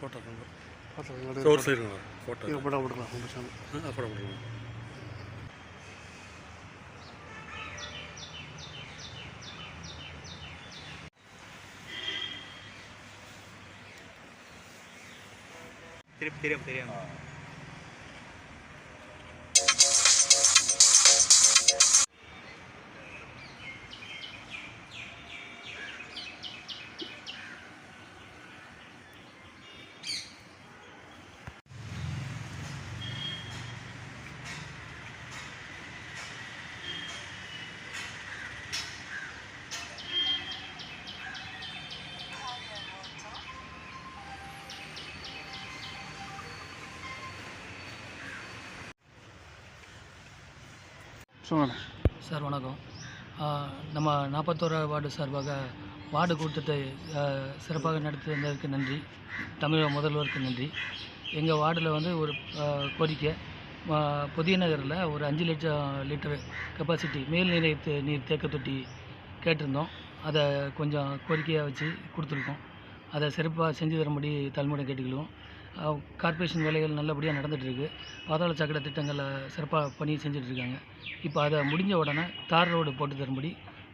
Photo பார்த்துக்கோங்க ஒரு side photo இங்கே படம் போட்டுக்கலாம் சேனல் ஆ ஃபோட்டோ போட்டுருங்க தெரியும் தெரியும் தெரியும் சொல்லுங்க. சார் வணக்கம். நம்ம நாற்பத்தோரா வார்டு சார்பாக வார்டு கூட்டத்தை சிறப்பாக நடத்தி நன்றி. தமிழக முதல்வருக்கு நன்றி. எங்கள் வார்டில் வந்து ஒரு கோரிக்கை. புதிய நகரில் ஒரு அஞ்சு லட்சம் லிட்டர் கெப்பாசிட்டி மேல்நிலை நீர் தேக்க தொட்டி கேட்டிருந்தோம். அதை கொஞ்சம் கோரிக்கையாக வச்சு கொடுத்துருக்கோம். அதை சிறப்பாக செஞ்சு தரும்படி தலைமுறை கேட்டுக்கொள்வோம். கார்ப்பரேஷன் வேலைகள் நல்லபடியாக நடந்துகிட்ருக்கு பாதாள சாக்கடை திட்டங்களை சிறப்பாக பணி செஞ்சுட்ருக்காங்க இப்போ அதை முடிஞ்ச உடனே தார் ரோடு போட்டு தரும்படி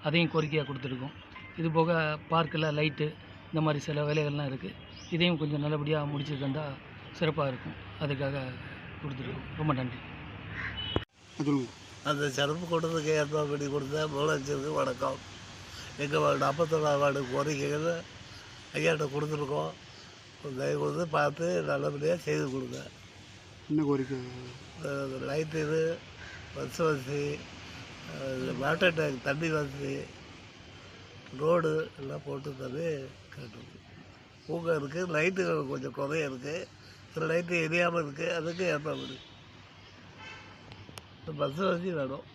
அதையும் கோரிக்கையாக கொடுத்துருக்கோம். இது போக பார்க்கில் லைட்டு இந்த மாதிரி சில வேலைகள்லாம் இருக்குது இதையும் கொஞ்சம் நல்லபடியாக முடிச்சு தந்தால் சிறப்பாக இருக்கும். அதுக்காக கொடுத்துருக்கோம். ரொம்ப நன்றி. அந்த சிறப்பு கூட்டத்துக்கு ஏற்பாடு பண்ணி கொடுத்த முதலமைச்சருக்கு வணக்கம். எங்கள் வார்டு நாற்பத்தொன்னாம் வார்டு கோரிக்கைகள் ஐயாட்ட கொடுத்துருக்கோம். தயவு கொடுத்து பார்த்து நல்லபடியாக செய்து கொடுங்க. என்ன கோரிக்கை? இந்த லைட் இது பஸ் வசதி வாட்டர் டேங்க் தண்ணி வசதி ரோடு எல்லாம் போட்டு தந்து கேட்டுருக்கு பூங்கா இருக்குது லைட்டு கொஞ்சம் குறைய இருக்குது சில லைட்டு எரியாமல் இருக்குது அதுக்கு ஏற்பாடு பண்ணி பஸ் வசதி வேணும்.